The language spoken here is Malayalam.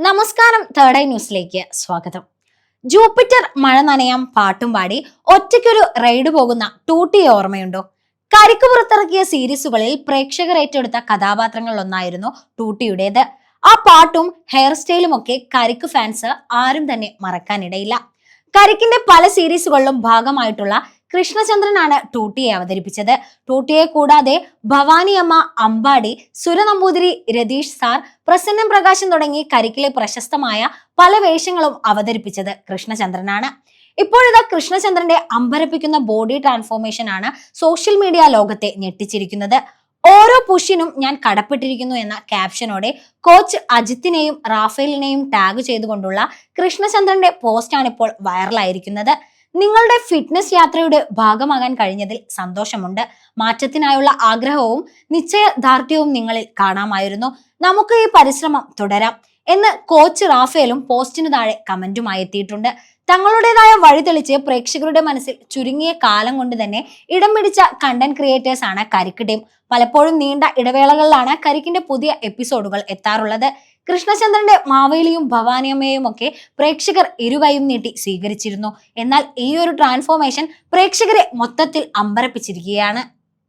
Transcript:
നമസ്കാരം തേർഡ് ഐ ന്യൂസിലേക്ക് സ്വാഗതം. ജൂപ്പിറ്റർ മഴ നനയാം പാട്ടും പാടി ഒറ്റയ്ക്കൊരു റൈഡ് പോകുന്ന ടൂട്ടി ഓർമ്മയുണ്ടോ? കരിക്ക് പുറത്തിറക്കിയ സീരീസുകളിൽ പ്രേക്ഷകർ ഏറ്റെടുത്ത കഥാപാത്രങ്ങളിലൊന്നായിരുന്നു ടൂട്ടിയുടേത്. ആ പാട്ടും ഹെയർ സ്റ്റൈലും ഒക്കെ കരിക്ക് ഫാൻസ് ആരും തന്നെ മറക്കാനിടയില്ല. കരിക്കിന്റെ പല സീരീസുകളിലും ഭാഗമായിട്ടുള്ള കൃഷ്ണചന്ദ്രനാണ് ടൂട്ടിയെ അവതരിപ്പിച്ചത്. ടൂട്ടിയെ കൂടാതെ ഭവാനിയമ്മ അമ്പാടി സുര നമ്പൂതിരി രതീഷ് സാർ പ്രസന്നം പ്രകാശൻ തുടങ്ങി കരിക്കിലെ പ്രശസ്തമായ പല വേഷങ്ങളും അവതരിപ്പിച്ചത് കൃഷ്ണചന്ദ്രനാണ്. ഇപ്പോഴിതാ കൃഷ്ണചന്ദ്രന്റെ അമ്പരപ്പിക്കുന്ന ബോഡി ട്രാൻസ്ഫോർമേഷൻ ആണ് സോഷ്യൽ മീഡിയ ലോകത്തെ ഞെട്ടിച്ചിരിക്കുന്നത്. ഓരോ പുഷിനും ഞാൻ കടപ്പെട്ടിരിക്കുന്നു എന്ന ക്യാപ്ഷനോടെ കോച്ച് അജിത്തിനെയും റാഫേലിനെയും ടാഗ് ചെയ്തുകൊണ്ടുള്ള കൃഷ്ണചന്ദ്രന്റെ പോസ്റ്റാണ് ഇപ്പോൾ വൈറലായിരിക്കുന്നത്. നിങ്ങളുടെ ഫിറ്റ്നസ് യാത്രയുടെ ഭാഗമാകാൻ കഴിഞ്ഞതിൽ സന്തോഷമുണ്ട്. മാറ്റത്തിനായുള്ള ആഗ്രഹവും നിശ്ചയദാർഢ്യവും നിങ്ങളിൽ കാണാമായിരുന്നു. നമുക്ക് ഈ പരിശ്രമം തുടരാം. എന്ന് കോച്ച് റാഫേലും പോസ്റ്റിനു താഴെ കമന്റുമായി എത്തിയിട്ടുണ്ട്. തങ്ങളുടേതായ വഴി തെളിച്ച് പ്രേക്ഷകരുടെ മനസ്സിൽ ചുരുങ്ങിയ കാലം കൊണ്ട് തന്നെ ഇടം പിടിച്ച കണ്ടന്റ് ക്രിയേറ്റേഴ്സ് ആണ് കരിക്ക് ടീം. പലപ്പോഴും നീണ്ട ഇടവേളകളിലാണ് കരിക്കിന്റെ പുതിയ എപ്പിസോഡുകൾ എത്താറുള്ളത്. കൃഷ്ണചന്ദ്രന്റെ മാവേലിയും ഭവാനിയമ്മയും ഒക്കെ പ്രേക്ഷകർ ഇരുവയും നീട്ടി സ്വീകരിച്ചിരുന്നു. എന്നാൽ ഈ ഒരു ട്രാൻസ്ഫോർമേഷൻ പ്രേക്ഷകരെ മൊത്തത്തിൽ അമ്പരപ്പിച്ചിരിക്കുകയാണ്.